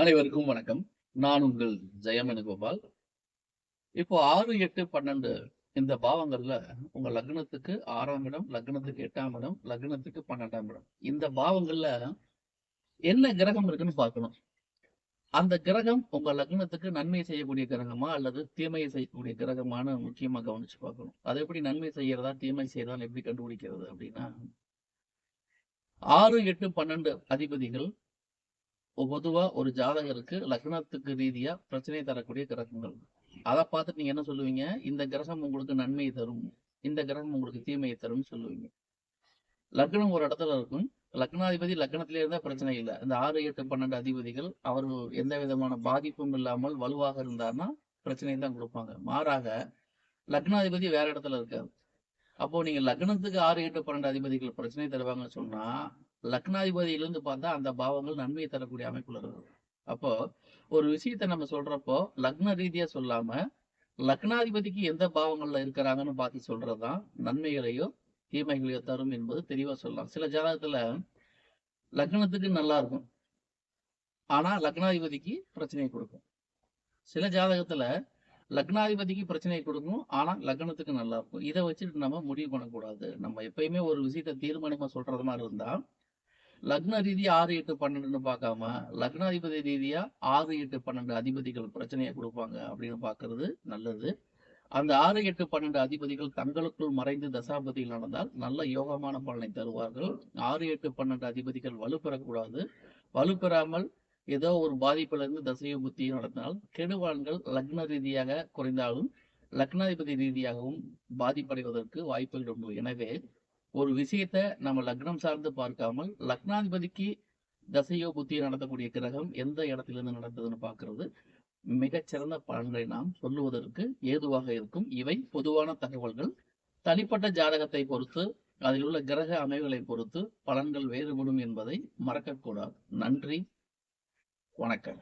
அனைவருக்கும் வணக்கம். நான் உங்கள் ஜெயமனுகோபால் இப்போ ஆறு எட்டு பன்னெண்டு இந்த பாவங்கள்ல உங்க லக்னத்துக்கு ஆறாம் இடம் லக்னத்துக்கு எட்டாம் இடம் லக்னத்துக்கு பன்னெண்டாம் இடம். இந்த பாவங்கள்ல என்ன கிரகம் இருக்குன்னு பார்க்கணும். அந்த கிரகம் உங்க லக்னத்துக்கு நன்மை செய்யக்கூடிய கிரகமா அல்லது தீமையை செய்யக்கூடிய கிரகமான முக்கியமா கவனிச்சு பார்க்கணும். அதை எப்படி நன்மை செய்யறதா தீமை செய்யறதா எப்படி கண்டுபிடிக்கிறது அப்படின்னா ஆறு எட்டு பன்னெண்டு அதிபதிகள் பொதுவா ஒரு ஜாதகருக்கு லக்னத்துக்கு ரீதியா பிரச்சனை தரக்கூடிய கிரகங்கள். அதை பார்த்துட்டு நீங்க என்ன சொல்லுவீங்க? இந்த கிரகம் உங்களுக்கு நன்மையை தரும். இந்த கிரகம் உங்களுக்கு தீமையை தரும்னு சொல்லுவீங்க. லக்னம் ஒரு இடத்துல இருக்கும். லக்னாதிபதி லக்னத்திலே இருந்தா பிரச்சனை இல்லை. இந்த ஆறு எட்டு பன்னெண்டு அதிபதிகள் அவர் எந்த விதமான பாதிப்பும் இல்லாமல் வலுவாக இருந்தார்னா பிரச்சனை தான் கொடுப்பாங்க. மாறாக லக்னாதிபதி வேற இடத்துல இருக்காரு. அப்போ நீங்க லக்னத்துக்கு ஆறு எட்டு பன்னெண்டு அதிபதிகள் பிரச்சனை தருவாங்கன்னு சொன்னா லக்னாதிபதியிலிருந்து பார்த்தா அந்த பாவங்கள் நன்மையை தரக்கூடிய அமைப்புல இருக்குது அப்போ ஒரு விஷயத்த நம்ம சொல்றப்போ லக்ன ரீதியா சொல்லாம லக்னாதிபதிக்கு எந்த பாவங்கள்ல இருக்கிறாங்கன்னு பார்த்து சொல்றதுதான் நன்மைகளையோ தீமைகளையோ தரும் என்பது தெளிவா சொல்லலாம். சில ஜாதகத்துல லக்னத்துக்கு நல்லா இருக்கும். ஆனா லக்னாதிபதிக்கு பிரச்சனையை கொடுக்கும். சில ஜாதகத்துல லக்னாதிபதிக்கு பிரச்சனையை கொடுக்கும் ஆனா லக்னத்துக்கு நல்லா இருக்கும். இதை வச்சுட்டு நம்ம முடிவு பண்ணக்கூடாது. நம்ம எப்பயுமே ஒரு விஷயத்த தீர்மானமா சொல்றது மாதிரி இருந்தா லக்ன ரீதியா ஆறு எட்டு பன்னெண்டுன்னு பார்க்காம லக்னாதிபதி ரீதியா ஆறு எட்டு பன்னெண்டு அதிபதிகள் பிரச்சனையை கொடுப்பாங்க அப்படின்னு பார்க்கிறது நல்லது. அந்த ஆறு எட்டு பன்னெண்டு அதிபதிகள் தங்களுக்குள் மறைந்து தசாபதியில் நடந்தால் நல்ல யோகமான பலனை தருவார்கள். ஆறு எட்டு பன்னெண்டு அதிபதிகள் வலுப்பெறக்கூடாது. வலுப்பெறாமல் ஏதோ ஒரு பாதிப்பிலிருந்து தசையும் புத்தியும் நடத்தினால் கெடுவான்கள் லக்ன ரீதியாக குறைந்தாலும் லக்னாதிபதி ரீதியாகவும் பாதிப்படைவதற்கு வாய்ப்புகள் உண்டு. எனவே ஒரு விஷயத்த நம்ம லக்னம் சார்ந்து பார்க்காமல் லக்னாதிபதிக்கு தசையோ புத்தியோ நடத்தக்கூடிய கிரகம் எந்த இடத்திலிருந்து நடந்ததுன்னு பார்க்கறது. மிகச்சிறந்த பலன்களை நாம் சொல்லுவதற்கு ஏதுவாக இருக்கும். இவை பொதுவான தகவல்கள். தனிப்பட்ட ஜாதகத்தை பொறுத்து அதில் உள்ள கிரக அமைவுகளை பொறுத்து பலன்கள் வேறுபடும் என்பதை மறக்கக்கூடாது. நன்றி. வணக்கம்.